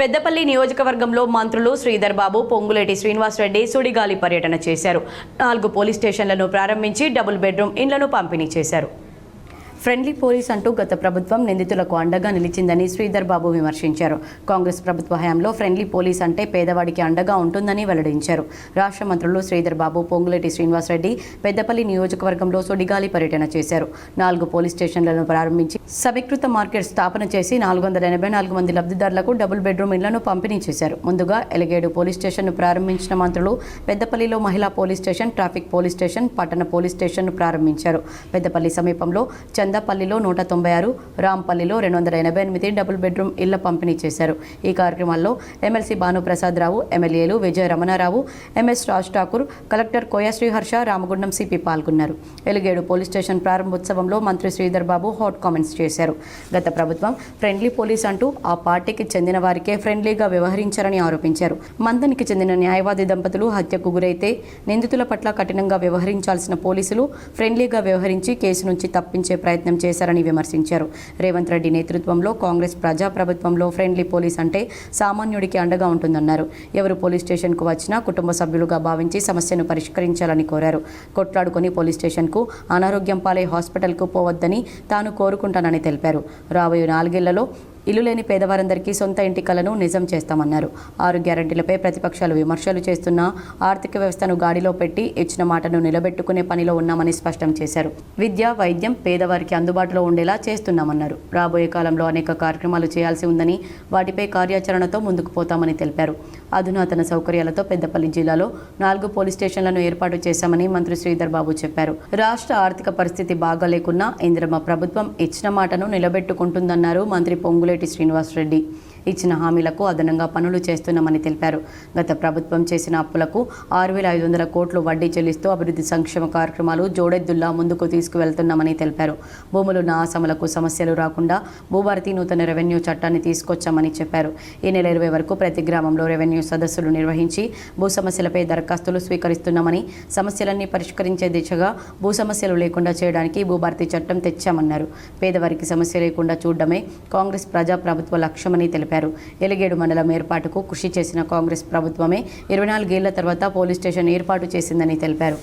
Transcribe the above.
పెద్దపల్లి నియోజకవర్గంలో మంత్రులు శ్రీధర్ బాబు పొంగులేటి శ్రీనివాసరెడ్డి సుడిగాలి పర్యటన చేశారు. నాలుగు పోలీస్ స్టేషన్లను ప్రారంభించి డబుల్ బెడ్రూమ్ ఇండ్లను పంపిణీ చేశారు. ఫ్రెండ్లీ పోలీస్ అంటూ గత ప్రభుత్వం నిందితులకు అండగా నిలిచిందని శ్రీధర్ బాబు విమర్శించారు. కాంగ్రెస్ ప్రభుత్వ హయాంలో ఫ్రెండ్లీ పోలీస్ అంటే పేదవాడికి అండగా ఉంటుందని వెల్లడించారు. రాష్ట్ర మంత్రులు శ్రీధర్ బాబు పొంగులేటి శ్రీనివాసరెడ్డి పెద్దపల్లి నియోజకవర్గంలో సుడిగాలి పర్యటన చేశారు. నాలుగు పోలీస్ స్టేషన్లను ప్రారంభించి సమీకృత మార్కెట్ స్థాపన చేసి నాలుగు వందల ఎనభై నాలుగు మంది లబ్ధిదారులకు డబుల్ బెడ్రూమ్ ఇళ్ళను పంపిణీ చేశారు. ముందుగా ఎలగేడు పోలీస్ స్టేషన్ను ప్రారంభించిన మంత్రులు పెద్దపల్లిలో మహిళా police station traffic police station పట్టణ పోలీస్ స్టేషన్ను ప్రారంభించారు. పెద్దపల్లి సమీపంలో చందపల్లిలో నూట తొంభై ఆరు రాంపల్లిలో రెండు వందల ఎనభై ఎనిమిది డబుల్ బెడ్రూమ్ ఇళ్ళ పంపిణీ చేశారు. ఈ కార్యక్రమాల్లో ఎమ్మెల్సీ భానుప్రసాద్ రావు ఎమ్మెల్యేలు Vijaya Ramanarao M S Raj Thakur collector Koya Sriharsha Ramagundam CP పాల్గొన్నారు. ఎలుగేడు పోలీస్ స్టేషన్ ప్రారంభోత్సవంలో మంత్రి శ్రీధర్ బాబు హాట్ కామెంట్స్ చేశారు. గత ప్రభుత్వం ఫ్రెండ్లీ పోలీస్ అంటూ ఆ పార్టీకి చెందిన వారికే ఫ్రెండ్లీగా వ్యవహరించారని ఆరోపించారు. మందనికి చెందిన న్యాయవాది దంపతులు హత్యకు గురైతే నిందితుల పట్ల కఠినంగా వ్యవహరించాల్సిన పోలీసులు ఫ్రెండ్లీగా వ్యవహరించి కేసు నుంచి తప్పించే ప్రయత్నం ప్రయత్నం చేశారని విమర్శించారు. రేవంత్ రెడ్డి నేతృత్వంలో కాంగ్రెస్ ప్రజాప్రభుత్వంలో ఫ్రెండ్లీ పోలీస్ అంటే సామాన్యుడికి అండగా ఉంటుందన్నారు. ఎవరు పోలీస్ స్టేషన్కు వచ్చినా కుటుంబ సభ్యులుగా భావించి సమస్యను పరిష్కరించాలని కోరారు. కొట్లాడుకొని పోలీస్ స్టేషన్కు అనారోగ్యం పాలై హాస్పిటల్కు పోవద్దని తాను కోరుకుంటానని తెలిపారు. రాబోయే నాలుగేళ్ళలో ఇల్లు లేని పేదవారందరికీ సొంత ఇంటి కలను నిజం చేస్తామన్నారు. ఆరు గ్యారంటీలపై ప్రతిపక్షాలు విమర్శలు చేస్తున్నా ఆర్థిక వ్యవస్థను గాడిలో పెట్టి ఇచ్చిన మాటను నిలబెట్టుకునే పనిలో ఉన్నామని స్పష్టం చేశారు. విద్య వైద్యం పేదవారికి అందుబాటులో ఉండేలా చేస్తున్నామన్నారు. రాబోయే కాలంలో అనేక కార్యక్రమాలు చేయాల్సి ఉందని వాటిపై కార్యాచరణతో ముందుకు పోతామని తెలిపారు. అధునాతన సౌకర్యాలతో పెద్దపల్లి జిల్లాలో నాలుగు పోలీస్ స్టేషన్లను ఏర్పాటు చేశామని మంత్రి శ్రీధర్ బాబు చెప్పారు. రాష్ట్ర ఆర్థిక పరిస్థితి బాగాలేకున్నా ఇందిరమ్మ ప్రభుత్వం ఇచ్చిన మాటను నిలబెట్టుకుంటుందన్నారు మంత్రి పొంగులేటి శ్రీనివాసరెడ్డి ఇచ్చిన హామీలకు అదనంగా పనులు చేస్తున్నామని తెలిపారు. గత ప్రభుత్వం చేసిన అప్పులకు ఆరు వేల ఐదు వందల కోట్లు వడ్డీ చెల్లిస్తూ అభివృద్ధి సంక్షేమ కార్యక్రమాలు జోడెద్దుల్లా ముందుకు తీసుకువెళ్తున్నామని తెలిపారు. భూములున్న నాసములకు సమస్యలు రాకుండా భూభారతి నూతన రెవెన్యూ చట్టాన్ని తీసుకొచ్చామని చెప్పారు. ఈ నెల ఇరవై వరకు ప్రతి గ్రామంలో రెవెన్యూ సదస్సులు నిర్వహించి భూ సమస్యలపై దరఖాస్తులు స్వీకరిస్తున్నామని సమస్యలన్నీ పరిష్కరించే దిశగా భూ సమస్యలు లేకుండా చేయడానికి భూభారతి చట్టం తెచ్చామన్నారు. పేదవారికి సమస్య లేకుండా చూడడమే కాంగ్రెస్ ప్రజా ప్రభుత్వ లక్ష్యమని తెలిపారు. ఎలిగేడు మండలం ఏర్పాటుకు కృషి చేసిన కాంగ్రెస్ ప్రభుత్వమే ఇరవై నాలుగేళ్ళ తర్వాత పోలీస్ స్టేషన్ ఏర్పాటు చేసిందని తెలిపారు.